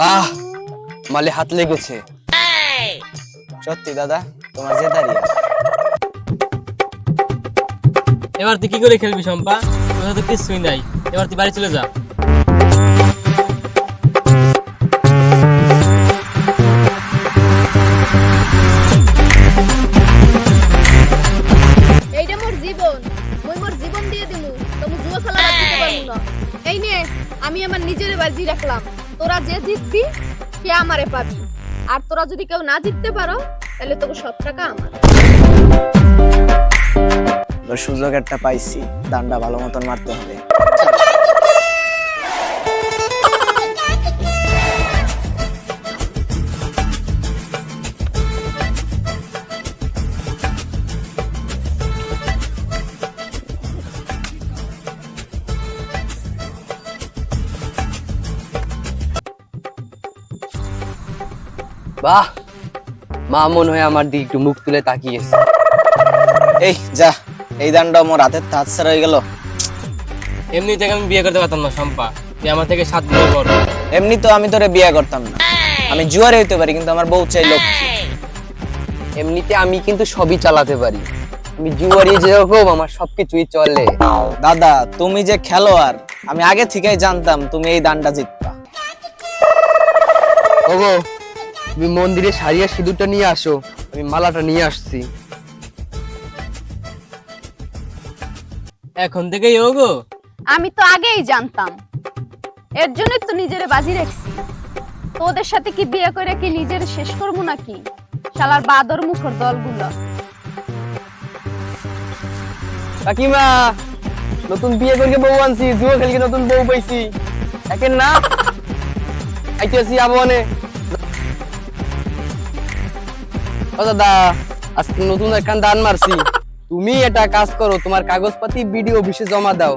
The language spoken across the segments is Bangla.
বাহ মালে হাত লেগেছে। সত্যি দাদা তোমার যে দাঁড়িয়ে এবার তুই কি করে খেলবি শম্পা? তোর সাথে কিছুই নাই। এবার তুই বাড়ি চলে যা। এইটা মোর জীবন। মুই মোর জীবন দিয়ে দিমু। তুমি জুয়া খেলা বাদ পারব না। এই নে আমি আমার নিজের বাজি রাখলাম। তোরা যে জিতবি, সে আমারে পাবি। আর তোরা যদি কেউ না জিততে পারো, তাহলে তোকে সব টাকা আমার। সুযোগ একটা পাইছি দান্ডা ভালো মতন মারতে হবে। বাহ মা মনে হয় আমার দিকে একটু মুখ তুলে তাকিয়েছে। এই যা এই দান্ডা মোর হাতের হাত ছাড়া হয়ে গেল। এমনি থেকে আমি বিয়ে করতে পারতাম না শম্পা। তুই আমার থেকে সাত বছর বড়। এমনি তো আমি তোরে বিয়ে করতাম না। আমি জুয়ারে হইতে পারি কিন্তু আমার বউ চাই লক্ষ্মী। এমনিতে আমি কিন্তু সবই চালাতে পারি। আমি জুয়ারি যেরকম আমার সবকিছুই চলে। দাদা তুমি যে খেলোয়াড় আমি আগে থেকেই জানতাম তুমি এই দানটা জিতবা। ওগো তুমি মন্দিরে সারিয়া সিঁদুরটা নিয়ে আসো আমি মালাটা নিয়ে আসছি। এখন থেকেই ওগো আমি তো আগেই জানতাম। এর জন্য তো নিজের বাজি রাখছি। তোদের সাথে কি বিয়ে করে কি নিজের শেষ করব নাকি? শালার বাদর মুখর দলগুলো। কাকিমা নতুন বিয়ে করে বউ আনছি জুয়ো খেলকে নতুন বউ পাইছি। একের না আইতেছি আবনে নতুন একখান দান মারছি। তুমি এটা কাজ করো, তোমার কাগজপাতি অফিসে জমা দাও।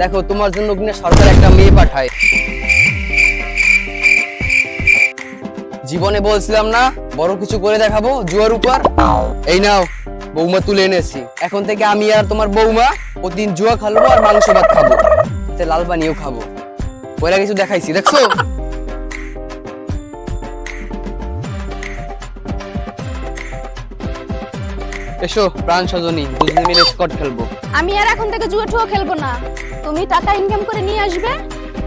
দেখো, তোমার জন্য সরকার একটা মেয়ে পাঠায়। জীবনে বলছিলাম না, বড় কিছু করে দেখাবো, জুয়ার উপর এই নাও, বৌমা তুলে এনেছি। এখন থেকে আমি আর তোমার বৌমা প্রতিদিন জুয়া খাব আর মাংস ভাত খাব। লাল পানিও খাব। ওরা কিছু দেখাইছি, দেখছ? এসো প্রাণ সজনী দুজনে মিলে স্কট খেলব। আমি আর এখন থেকে জুয়া ঠুয়া খেলব না। তুমি টাকা ইনকাম করে নিয়ে আসবে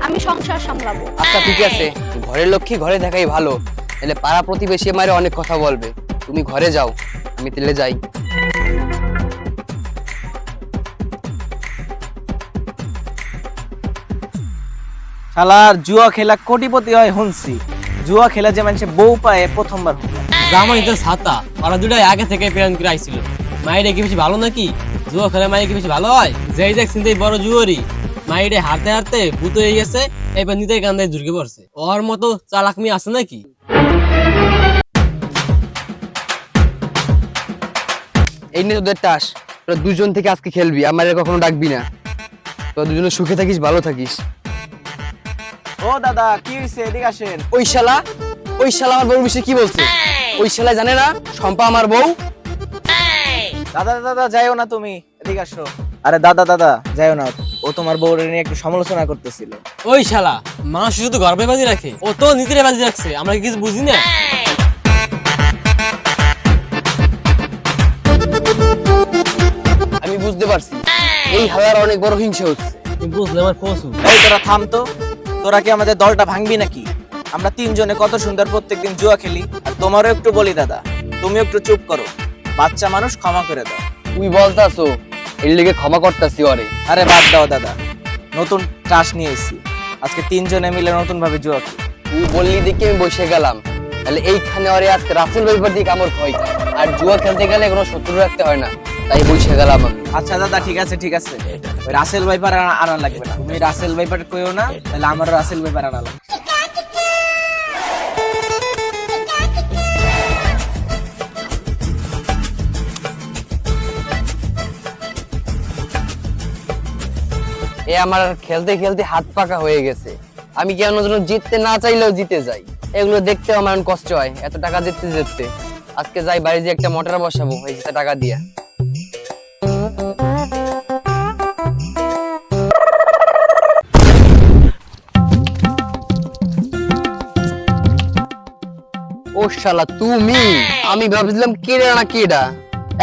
আমি সংসার সামলাবো। আচ্ছা ঠিক আছে। ঘরের লক্ষ্মী ঘরে থাকাই ভালো। তাহলে পাড়া প্রতিবেশী আমারে অনেক কথা বলবে। তুমি ঘরে যাও আমি তেলে যাই। শালার জুয়া খেলা কোটিপতি হয় হুনছি জুয়া খেলা যে মানুষে বউ পায় প্রথমবার হলো। জামাই তো ছাতা। ওরা দুটাই আগে থেকে প্রেরণ করে আইছিল। মায়ের কি বেশি ভালো নাকি? জুয়া খেলে মায়ের কি বেশি ভালো হয়? যেই দেখ চিন্তাই বড় জুয়ারি। মায়ের হারতে হারতে ভূত হয়ে গেছে এবার নিতে কান্দায় ঝুঁকে পড়ছে। ওর মতো চালাক মেয়ে আছে নাকি? এই নিয়ে তোদের টাস। তোরা দুজন থেকে আজকে খেলবি আমার কখনো ডাকবি না। তোরা দুজনে সুখে থাকিস ভালো থাকিস। ও দাদা কি হইছে? এদিকে আসেন। ওই শালা ওই শালা আমার বউর বিষয়ে কি বলছে? ওই শালা জানে না শম্পা আমার বউ। দাদা দাদা যাইও না তুমি এদিকে আসো। আরে দাদা দাদা যাইও না। ও তোমার বউরে নিয়ে একটু সমালোচনা করতেছিল। ওই শালা মানুষ শুধু গর্বে বাজি রাখে ও তো নিজের বাজি রাখছে আমরা কিছু বুঝি না? আমি বুঝতে পারছি। এই! হাওয়ার অনেক বড় হিংসা হচ্ছে। তুমি বুঝলে আমার পশু এই তোরা থাম তো। তোরা কি আমাদের দলটা ভাঙবি নাকি? আমরা তিনজনে কত সুন্দর প্রত্যেকদিন জুয়া খেলি আর তোমারও একটু বলি দাদা তুমি একটু চুপ করো। বাচ্চা মানুষ ক্ষমা করে দাও। তুই বলতাছো এর লিগে ক্ষমা করতাছি অরে আরে বাদ দাও দাদা নতুন চাষ নিয়ে এসেছি। আজকে তিনজনে মিলে নতুন ভাবে জুয়া খেলি। তুই বললি দেখি আমি বসে গেলাম। তাহলে এইখানে ওরে আজকে রাসেল ব্যাপার দিকে আমার ভয় আর জুয়া খেলতে গেলে কোনো শত্রু রাখতে হয় না। তাই বসে গেলাম আমি। আচ্ছা দাদা ঠিক আছে ঠিক আছে। রাসেল ভাইপার আনা- আনা লাগবে না। তুমি রাসেল ভাইপার কইও না তাহলে আমারও রাসেল ভাইপার আনা লাগবে আমার খেলতে খেলতে হাত পাকা হয়ে গেছে। আমি কেন যেন জিততে না চাইলেও জিতে যাই। এগুলো দেখতে আমার কষ্ট হয়, এত টাকা জিততে জিততে। আজকে যাই বাড়ি যে একটা মোটর বসাবো, এই যে টাকা দিয়া। ও শালা, তুমি? আমি ভাবছিলাম কেডা না কেডা।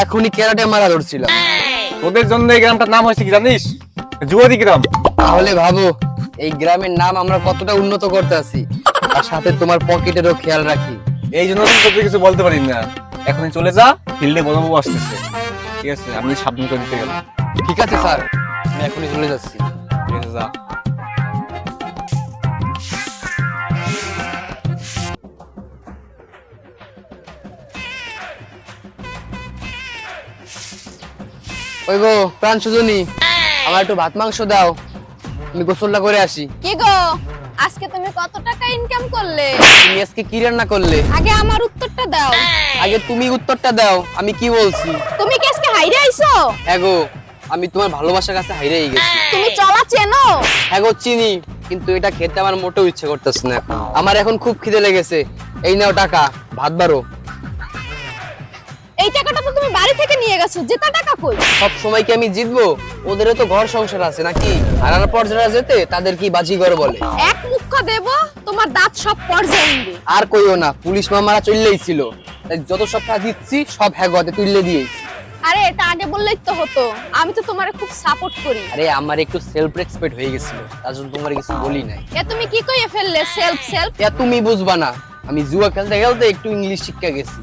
এখনই কেরাটে মারা ধরছিলাম। ওদের জন্য এই গ্রামটার নাম হয়েছে কি জানিস? যুবতী গ্রাম। তাহলে ভাবো এই গ্রামের নাম আমরা কতটা উন্নত করতে আছি আর সাথে তোমার পকেটেরও খেয়াল রাখি। এই জন্য তো তোকে কিছু বলতে পারি না। এখনই চলে যা ফিল্ডে বড়বাবু আসতেছে। ঠিক আছে আমি সাবমিট করে দিতে গেলাম ঠিক আছে স্যার। আমি এখনই চলে যাচ্ছি। ঠিক আছে যা। ওই গো প্রাণ সুজনী। আমার একটু ভাত মাংস দাও। আমি গোসলটা করে আসি। কি গো? আজকে তুমি কত টাকা ইনকাম করলে? তুমি আজকে কি রান্না করলে? আগে আমার উত্তরটা দাও। আগে তুমি উত্তরটা দাও আমি কি বলছি? তুমি কি আজকে হাইরে আইছো? হ্যাঁ গো আমি তোমার ভালোবাসার কাছে হাইরেই গেছি তুমি চলা চেনো? হ্যাঁ গো চিনি। কিন্তু এটা খেতে আমার মোটেও ইচ্ছে করতেছে না। আমার এখন খুব খিদে লেগেছে। এই নাও টাকা ভাত বারো বাড়ি থেকে নিয়ে গেছো? যেটা টাকা কই? সব সময় কি আমি জিতবো? ওদেরও তো ঘর সংসার আছে নাকি? হারানোর পর যারা যেতে তাদের কি বাজিঘর বলে? এক মুখ্য দেব তোমার দাঁত সব নিবে আর কইও না পুলিশ মামারা চললেই ছিল। তাই যত সব দিচ্ছি সব হ্যাঁ গতে তুললে দিয়েছি। আরে এটা আগে বললেই তো হতো। আমি তো তোমারে খুব সাপোর্ট করি। আরে আমার একটু সেলফ রেসপেক্ট হয়ে গেছিল। তার জন্য তোমার কিছু বলি নাই। এ তুমি কি কইয়ে ফেললে? সেলফ সেলফ এ তুমি বুঝবা না। আমি জুয়া খেলতে খেলতে একটু ইংলিশ শিক্ষা গেছি।